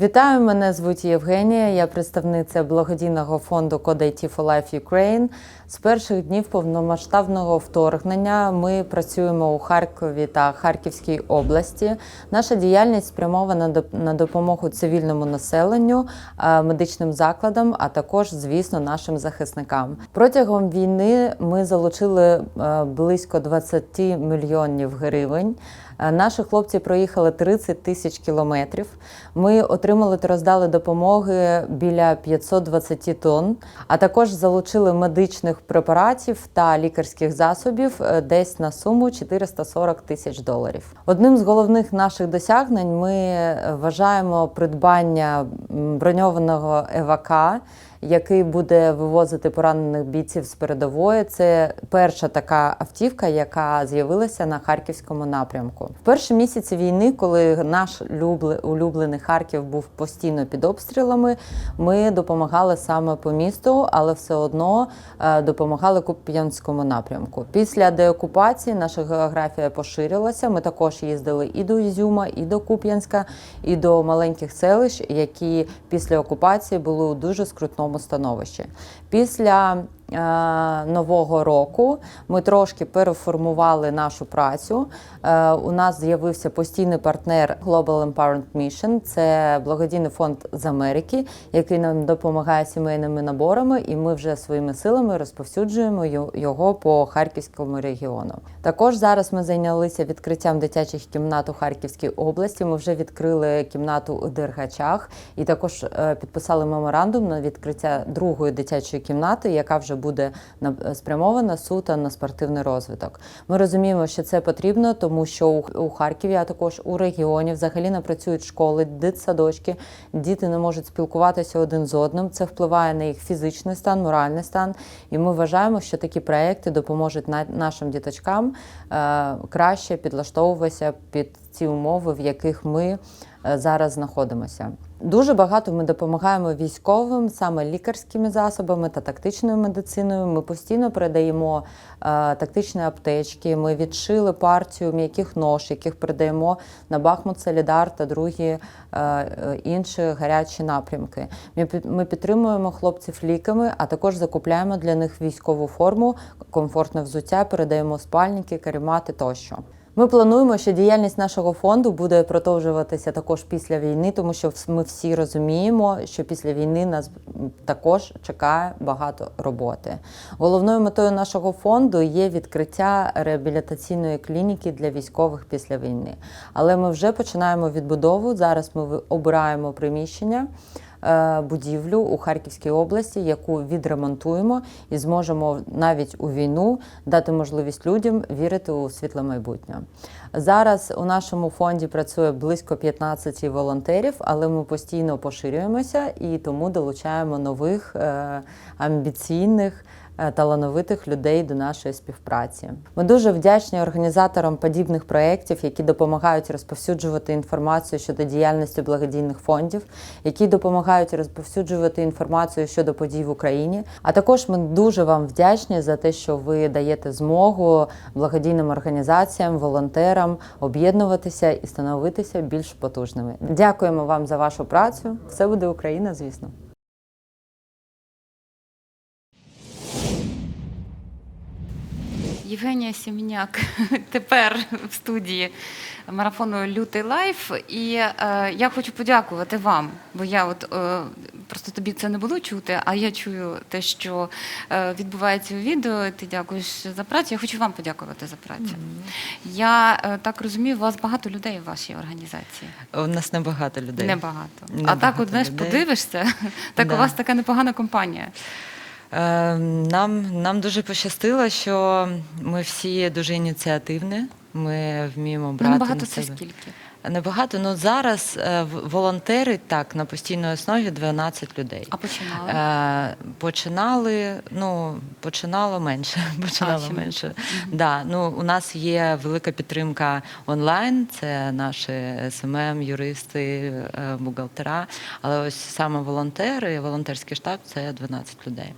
Вітаю, мене звуть Євгенія. Я представниця благодійного фонду Code IT for Life Ukraine. З перших днів повномасштабного вторгнення ми працюємо у Харкові та Харківській області. Наша діяльність спрямована на допомогу цивільному населенню, е, медичним закладам, а також, звісно, нашим захисникам. Протягом війни ми залучили е, близько 20 мільйонів гривень. Е, Наші хлопці проїхали 30 тисяч кілометрів. Ми отримали та роздали допомоги біля 520 тонн, а також залучили медичних препаратів та лікарських засобів е, десь на суму 440 тисяч доларів. Одним з головних наших досягнень ми е, вважаємо придбання броньованого ЕВК який буде вивозити поранених бійців з передової. Це перша така автівка, яка з'явилася на харківському напрямку. В перші місяці війни, коли наш улюблений Харків був постійно під обстрілами, ми допомагали саме по місту, але все одно е, допомагали Куп'янському напрямку. Після деокупації наша географія поширилася. Ми також їздили і до Ізюма, і до Куп'янська, і до маленьких селищ, які після окупації були у дуже скрутному становищі. Після нового року ми трошки переформували нашу працю. Е, у нас з'явився постійний партнер Global Empowerment Mission. Це благодійний фонд з Америки, який нам допомагає сімейними наборами, і ми вже своїми силами розповсюджуємо його по харківському регіону. Також зараз ми зайнялися відкриттям дитячих кімнат у Харківській області. Ми вже відкрили кімнату у Дергачах і також е, підписали меморандум на відкриття другої дитячої кімнати, яка вже буде на- спрямована суто на спортивний розвиток. Ми розуміємо, що це потрібно, тому що у, Харкові, а також у регіоні взагалі не працюють школи, дитсадочки, діти не можуть спілкуватися один з одним. Це впливає на їх фізичний стан, моральний стан. І ми вважаємо, що такі проекти допоможуть на- нашим діточкам е, краще підлаштовуватися під ці умови, в яких ми е, зараз знаходимося. Дуже багато ми допомагаємо військовим саме лікарськими засобами та тактичною медициною. Ми постійно передаємо е, тактичні аптечки. Ми відшили партію м'яких нож, яких передаємо на Бахмут, Солідар та другі е, е, інші гарячі напрямки. Ми, під- ми підтримуємо хлопців ліками, а також закупляємо для них військову форму, комфортне взуття, передаємо спальники, каремати тощо. Ми плануємо, що діяльність нашого фонду буде продовжуватися також після війни, тому що ми всі розуміємо, що після війни нас також чекає багато роботи. Головною метою нашого фонду є відкриття реабілітаційної клініки для військових після війни. Але ми вже починаємо відбудову. Зараз ми обираємо приміщення. Е, Будівлю у Харківській області, яку відремонтуємо, і зможемо навіть у війну дати можливість людям вірити у світле майбутнє. Зараз у нашому фонді працює близько 15 волонтерів, але ми постійно поширюємося і тому долучаємо нових е, амбіційних. Е, Талановитих людей до нашої співпраці. Ми дуже вдячні організаторам подібних проєктів, які допомагають розповсюджувати інформацію щодо діяльності благодійних фондів, які допомагають розповсюджувати інформацію щодо подій в Україні. А також ми дуже вам вдячні за те, що ви даєте змогу благодійним організаціям, волонтерам об'єднуватися і становитися більш потужними. Дякуємо вам за вашу працю. Все буде Україна, звісно. Євгенія Сіміняк тепер в студії марафону Лютий лайф. І е, я хочу подякувати вам, бо я от е, просто тобі це не було чути, а я чую те, що е, відбувається у відео. Ти дякуєш за працю. Я хочу вам подякувати за працю. Я е, так розумію, у вас багато людей в вашій організації. У нас небагато людей. Небагато. а Небагато так, от знаєш, людей. подивишся, так Да. у вас така непогана компанія. Е, Нам, нам дуже пощастило, що ми всі дуже ініціативні. Ми вміємо брати небагато на це скільки. Небагато. Ну зараз е, волонтери так на постійній основі 12 людей. А починали? Е, починали, ну починало менше. Починало ще менше. Да, ну у нас є велика підтримка онлайн. Це наші СММ, юристи, е, бухгалтера. Але ось саме волонтери, волонтерський штаб це 12 людей.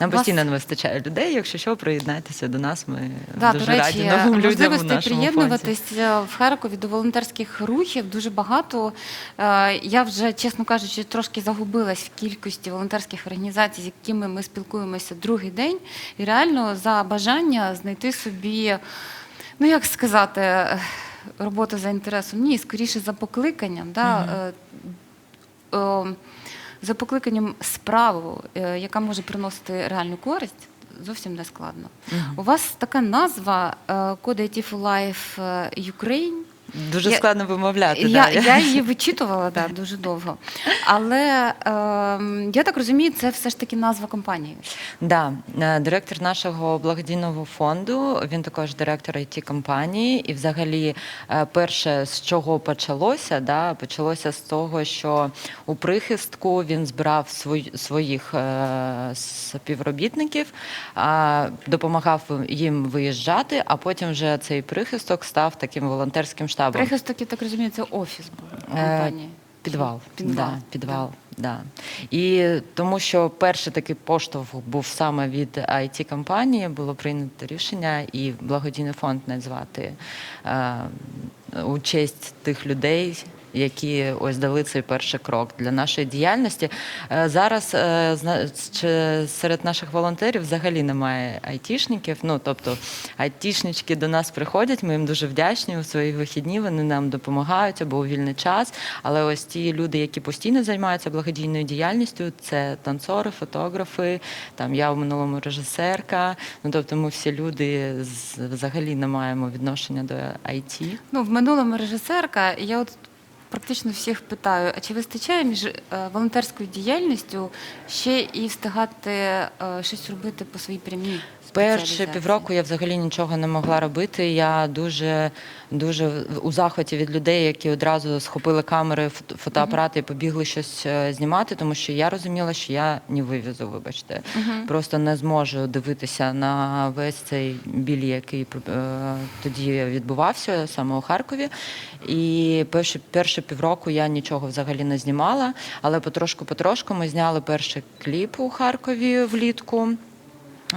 Нам постійно не вистачає людей. Якщо що, приєднайтеся до нас. Ми Да, дуже до речі, раді новим людям у нашому приєднуватись е, в Харкові до волонтерських рухів. Дуже багато. Е, Я вже, чесно кажучи, трошки загубилась в кількості волонтерських організацій, з якими ми спілкуємося другий день. І реально за бажання знайти собі, ну як сказати, роботу за інтересом. Ні, скоріше за покликанням. Да, е, за покликанням справу, е, яка може приносити реальну користь, зовсім не складно. У вас така назва Code IT for Life Ukraine. Дуже Я- складно вимовляти. Я, да. я її вичитувала да, дуже довго. Але е, я так розумію, це все ж таки назва компанії. Да, е, директор нашого благодійного фонду. Він також директор it компанії. І, взагалі, е, перше, з чого почалося, да, почалося з того, що у прихистку він збирав свої, своїх е, співробітників, а, допомагав їм виїжджати, а потім вже цей прихисток став таким волонтерським штабом. Прихисток, я так розумію, це офіс був Е, компанії. Підвал. Підвал. Да, підвал. Да. І тому, що перший такий поштовх був саме від it компанії було прийнято рішення і благодійний фонд назвати е, у честь тих людей. Які ось дали цей перший крок для нашої діяльності. Е, Зараз е, серед наших волонтерів взагалі немає айтішників. Ну тобто айтішнички до нас приходять. Ми їм дуже вдячні у свої вихідні. Вони нам допомагають або у вільний час. Але ось ті люди, які постійно займаються благодійною діяльністю, це танцори, фотографи. Там я в минулому режисерка. Ну тобто, ми всі люди взагалі не маємо відношення до IT. Ну, в минулому режисерка, я от практично всіх питаю: а чи вистачає між е, волонтерською діяльністю ще і встигати е, щось робити по своїй прямій? Перші півроку я взагалі нічого не могла робити. Я дуже дуже у захваті від людей, які одразу схопили камери, фото- фотоапарати і побігли щось е, знімати, тому що я розуміла, що я не вивезу, вибачте. Просто не зможу дивитися на весь цей біль, який е, тоді відбувався саме у Харкові. І перші, перші півроку я нічого взагалі не знімала, але потрошку-потрошку ми зняли перший кліп у Харкові влітку.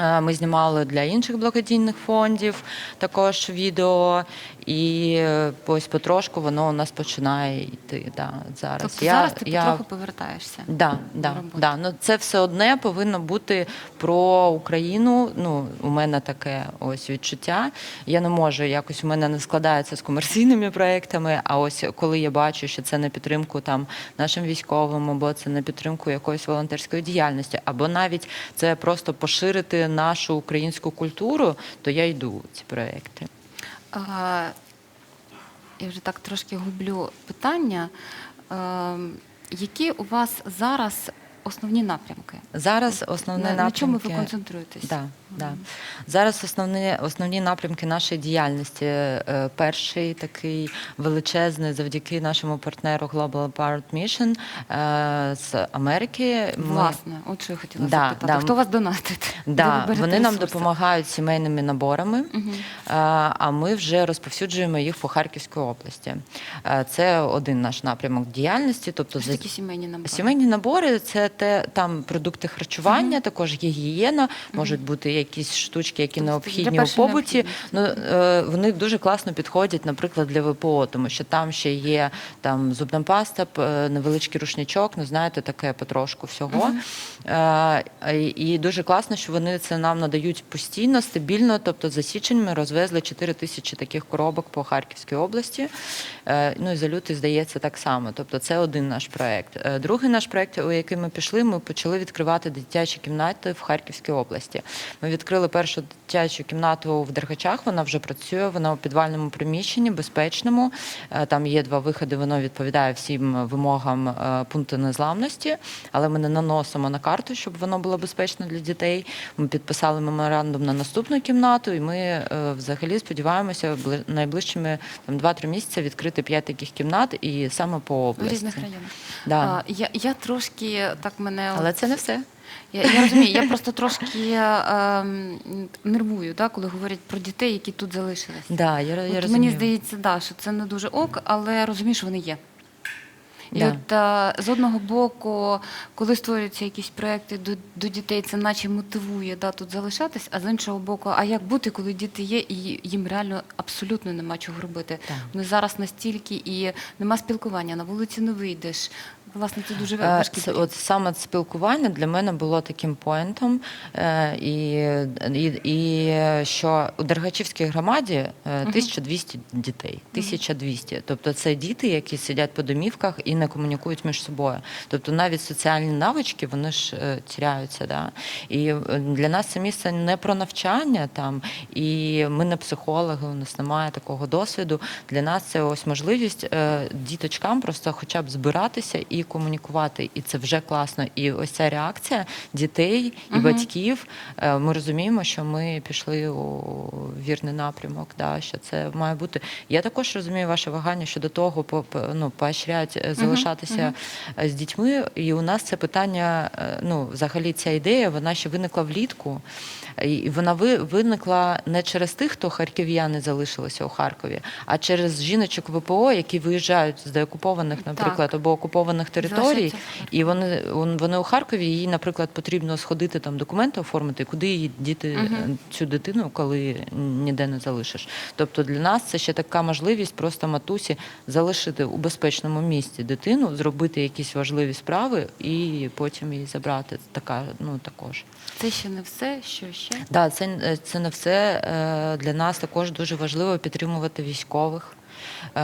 Е, Ми знімали для інших благодійних фондів також відео, і е, ось потрошку воно у нас починає йти. Да, зараз. Тобто зараз ти потроху повертаєшся. Да, да, да. Ну, це все одне повинно бути про Україну. Ну, у мене таке ось відчуття. Я не можу якось у мене не складається з комерційними проектами. А ось коли я бачу, що це на підтримку там нашим військовим, або це на підтримку якоїсь волонтерської діяльності, або навіть це просто поширити нашу українську культуру, то я йду у ці проекти. А, я вже так трошки гублю питання. А, які у вас зараз основні напрямки? Зараз основні на, напрямки... на чому ви концентруєтесь? Да, да. Зараз основні, основні напрямки нашої діяльності. Е, Перший такий величезний завдяки нашому партнеру Global Apart Mission е, з Америки. Ми- Власне, от що я хотіла Да, запитати. да. Хто вас донатить? Да, вони нам допомагають сімейними наборами, е, а ми вже розповсюджуємо їх по Харківській області. Це один наш напрямок діяльності. Тобто Що за- такі сімейні набори? Сімейні набори це те там продукти харчування, також гігієна, можуть бути якісь штучки, які Тобто необхідні у побуті. Ну е, вони дуже класно підходять, наприклад, для ВПО, тому що там ще є там зубна паста, е, невеличкий рушничок, ну знаєте, таке потрошку всього. Е, і- і дуже класно, що вони це нам надають постійно, стабільно. Тобто за січень ми розвезли 4 тисячі таких коробок по Харківській області. Ну і за лютий, здається, так само. Тобто це один наш проект. Другий наш проект, у який ми пішли, ми почали відкривати дитячі кімнати в Харківській області. Ми відкрили першу дитячу кімнату в Дергачах. Вона вже працює. Вона у підвальному приміщенні, безпечному. Е, Там є два виходи. Воно відповідає всім вимогам е, пункту незламності, але ми не наносимо на карту, щоб воно було безпечно для дітей. Ми підписали меморандум на наступну кімнату, і ми е, взагалі сподіваємося бли- найближчими там 2-3 місяці відкрити 5 таких кімнат і саме по В області. різних районах. Да. А, я, я трошки так мене. Але це не все. Я, я розумію, я просто трошки ем, нервую, да, коли говорять про дітей, які тут залишились. Да, я, я От розумію. мені здається, да, що це не дуже ок, але розумію, що вони є. І Да. от е, з одного боку, коли створюються якісь проекти до, до дітей, це наче мотивує да, тут залишатись, а з іншого боку, а як бути, коли діти є, і їм реально абсолютно нема чого робити. Так. Вони зараз настільки і нема спілкування, на вулиці не вийдеш. Власне, це дуже Е, важкий Це, от саме спілкування для мене було таким поінтом. Е, І, і, і що у Дергачівській громаді е, 1200 дітей. 1200. Тобто це діти, які сидять по домівках і не комунікують між собою. Тобто навіть соціальні навички вони ж е, тіряються. Да? І е, для нас це місце не про навчання там, і ми не психологи, у нас немає такого досвіду. Для нас це ось можливість е, діточкам просто хоча б збиратися і комунікувати. І це вже класно. І ось ця реакція дітей і Мгм. батьків. е, Ми розуміємо, що ми пішли у вірний напрямок. Да, що це має бути. Я також розумію ваше вагання щодо того, ну, поощрять е, залишатися е, з дітьми. І у нас це питання, е, ну, взагалі, ця ідея, вона ще виникла влітку. І вона ви- виникла не через тих, хто харків'яни залишилися у Харкові, а через жіночок ВПО, які виїжджають з деокупованих, наприклад, або окупованих територій, і вони он- вони у Харкові. Їй, наприклад, потрібно сходити там документи оформити, куди її діти е, цю дитину, коли ніде не залишиш. Тобто для нас це ще така можливість просто матусі залишити у безпечному місці дитину, зробити якісь важливі справи і потім її забрати. Така ну також. Це ще не все, що ще. Да, це, е, це не все. Е, Для нас також дуже важливо підтримувати військових. Е,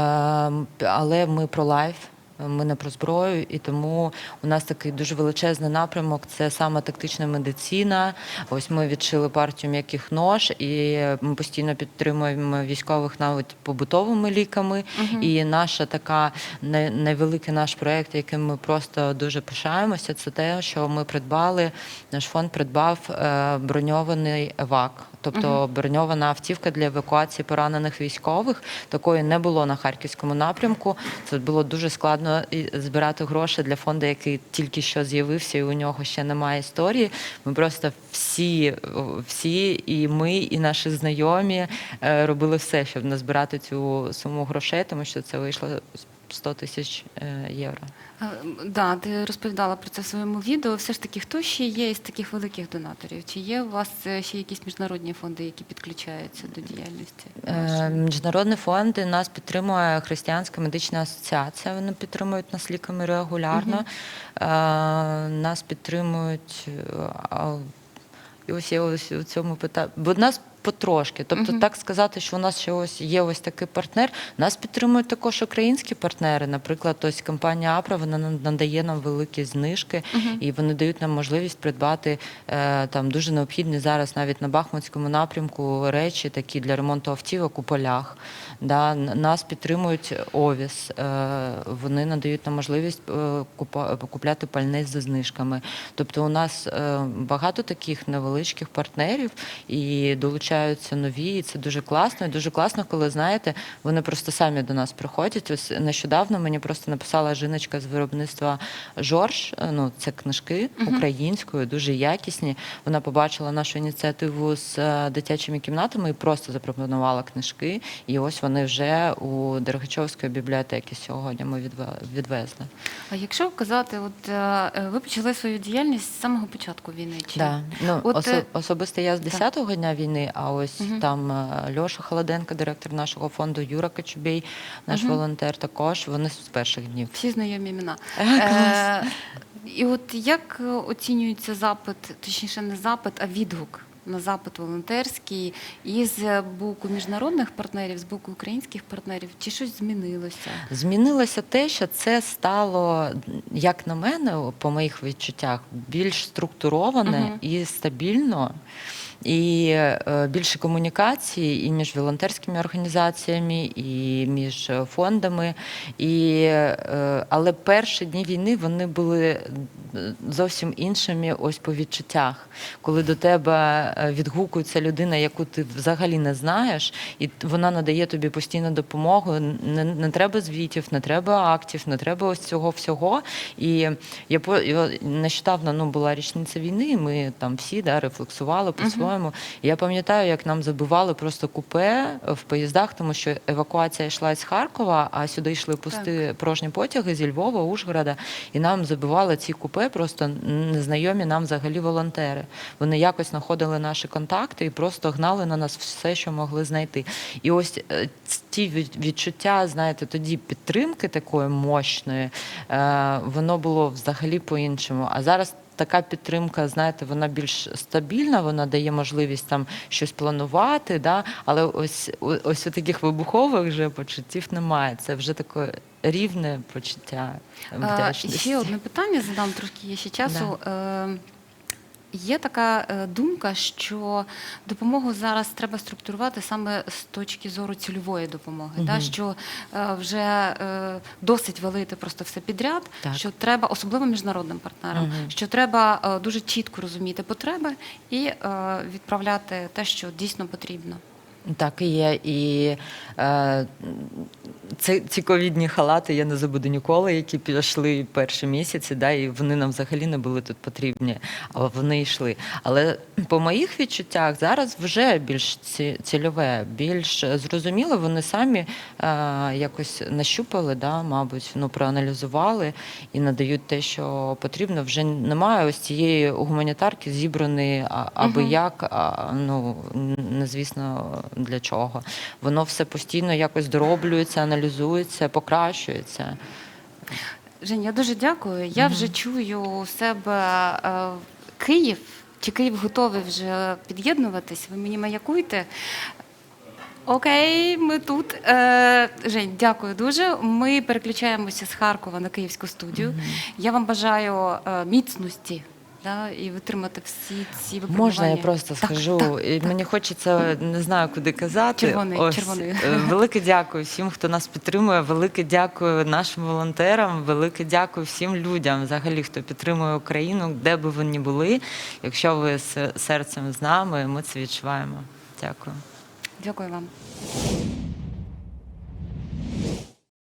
Але ми про лайф. Ми не про зброю, і тому у нас такий дуже величезний напрямок це саме тактична медицина. Ось ми відшили партію м'яких нож, і ми постійно підтримуємо військових навіть побутовими ліками. І наша така най- найвеликий наш проект, яким ми просто дуже пишаємося, це те, що ми придбали. Наш фонд придбав е, броньований евак, тобто броньована автівка для евакуації поранених військових. Такої не було на харківському напрямку. Це було дуже складно збирати гроші для фонду, який тільки що з'явився, і у нього ще немає історії. Ми просто всі, всі, і ми, і наші знайомі е, робили все, щоб назбирати цю суму грошей, тому що це вийшло 100 тисяч е, євро. Е, Да, ти розповідала про це в своєму відео. Все ж таки, хто ще є із таких великих донаторів? Чи є у вас е, ще якісь міжнародні фонди, які підключаються до діяльності? Міжнародні фонди нас підтримує Християнська медична асоціація. Вони підтримують нас ліками регулярно. Е, Нас підтримують. І ось я ось у цьому питаю. Бо нас потрошки. Тобто, так сказати, що у нас ще ось є ось такий партнер. Нас підтримують також українські партнери. Наприклад, ось компанія Апра вона надає нам великі знижки, і вони дають нам можливість придбати е, там дуже необхідні зараз навіть на Бахмутському напрямку речі, такі для ремонту автівок у полях. Да, нас підтримують Овіс. Е, вони надають нам можливість е, купа- купляти пальне за знижками. Тобто у нас е, багато таких невеличких партнерів і долучаються нові. І це дуже класно. І дуже класно, коли знаєте, вони просто самі до нас приходять. Ось нещодавно мені просто написала жіночка з виробництва Жорж. е, Ну, це книжки українською, дуже якісні. Вона побачила нашу ініціативу з е, дитячими кімнатами і просто запропонувала книжки. І ось вони вже у Дергачовської бібліотеки сьогодні ми відве- відвезли. А якщо казати, от е, ви почали свою діяльність з самого початку війни? Чи Да. Ну, От, осо- е, особисто я з 10-го дня війни, а ось Мгм. там е, Льоша Холоденко, директор нашого фонду, Юра Кочубей, наш Мгм. волонтер, також вони з перших днів. всі знайомі імена? Е, і от як е, оцінюється запит, точніше, не запит, а відгук на запит волонтерський і з боку міжнародних партнерів, з боку українських партнерів, чи щось змінилося? Змінилося те, що це стало, як на мене, по моїх відчуттях, більш структуроване Мгм. і стабільно. І е, більше комунікації і між волонтерськими організаціями, і між фондами. І, е, але перші дні війни вони були е, зовсім іншими ось по відчуттях, коли до тебе відгукується людина, яку ти взагалі не знаєш, і вона надає тобі постійну допомогу. Не, не треба звітів, не треба актів, не треба ось цього всього. І я по нещодавно ну, була річниця війни. і Ми там всі да, рефлексували по-своєму. По-моєму. Я пам'ятаю, як нам забивали просто купе в поїздах, тому що евакуація йшла з Харкова, а сюди йшли пусти порожні потяги зі Львова, Ужгорода, і нам забивали ці купе просто незнайомі нам взагалі волонтери. Вони якось знаходили наші контакти і просто гнали на нас все, що могли знайти. І ось е, ті відчуття, знаєте, тоді підтримки такої мощної, е, воно було взагалі по-іншому. А зараз така підтримка, знаєте, вона більш стабільна, вона дає можливість там щось планувати, да? але ось, ось у таких вибухових вже почуттів немає. Це вже таке рівне почуття вдячності. А, Ще одне питання задам трошки є ще часу. Е, Є така е, думка, що допомогу зараз треба структурувати саме з точки зору цільової допомоги. угу. та Що е, вже е, досить валити просто все підряд, Так. що треба, особливо міжнародним партнерам, угу. що треба е, дуже чітко розуміти потреби і е, відправляти те, що дійсно потрібно. Так і є. І е, це, ці ковідні халати я не забуду ніколи, які пішли перші місяці, да, і вони нам взагалі не були тут потрібні, але вони йшли. Але по моїх відчуттях зараз вже більш ці- цільове, більш зрозуміло, вони самі е, якось нащупали, да, мабуть, ну, проаналізували і надають те, що потрібно. Вже немає ось цієї гуманітарки зібраної а- аби Мгм. як, а, ну не звісно для чого. Воно все постійно якось дороблюється, аналізується, покращується. Жень, я дуже дякую. Я вже чую у себе е, Київ. Чи Київ готовий вже під'єднуватись? Ви мені маякуйте. Окей, ми тут. Е, Жень, дякую дуже. Ми переключаємося з Харкова на київську студію. Я вам бажаю е, міцності да, і витримати всі ці випробування. Можна я просто Так, скажу? так, І Мені хочеться не знаю, куди казати. Червоний, Ось, червоний. е, Велике дякую всім, хто нас підтримує. Велике дякую нашим волонтерам. Велике дякую всім людям, взагалі, хто підтримує Україну, де би вони були. Якщо ви з серцем з нами, ми це відчуваємо. Дякую. Дякую вам.